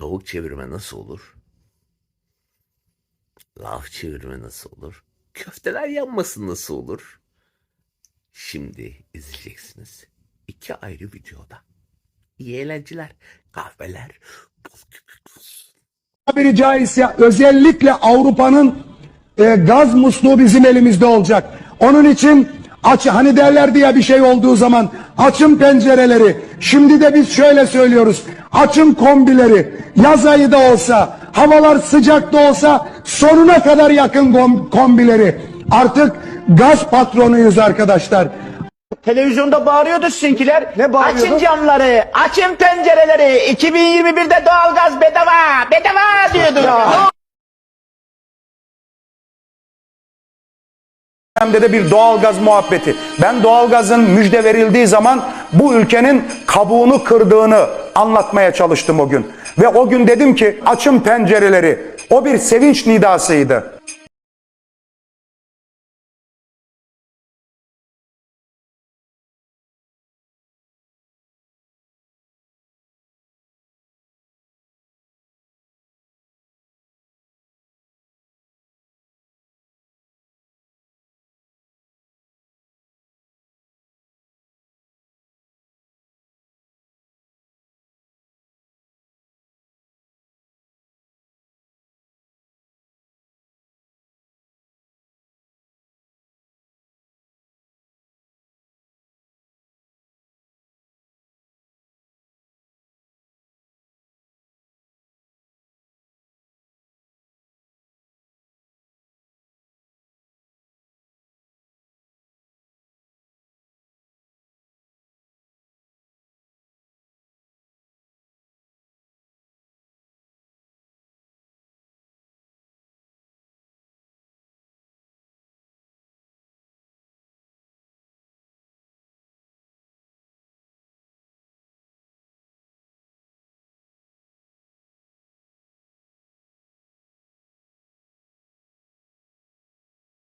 Tavuk çevirme nasıl olur? Laf çevirme nasıl olur? Köfteler yanması nasıl olur? Şimdi izleyeceksiniz. İki ayrı videoda. İyi eğlenceler, kahveler, tabiri caizse özellikle Avrupa'nın e, gaz musluğu bizim elimizde olacak. Onun için aç hani derler diye bir şey olduğu zaman açın pencereleri. Şimdi de biz şöyle söylüyoruz. Açın kombileri. Yaz ayı da olsa, havalar sıcak da olsa sonuna kadar yakın kom- kombileri. Artık gaz patronuyuz arkadaşlar. Televizyonda bağırıyordu sizinkiler. Ne bağırıyordu? Açın camları, açın pencereleri. 2021'de doğalgaz bedava, bedava diyordu. dönemde de bir doğalgaz muhabbeti. Ben doğalgazın müjde verildiği zaman bu ülkenin kabuğunu kırdığını anlatmaya çalıştım o gün. Ve o gün dedim ki açın pencereleri. O bir sevinç nidasıydı.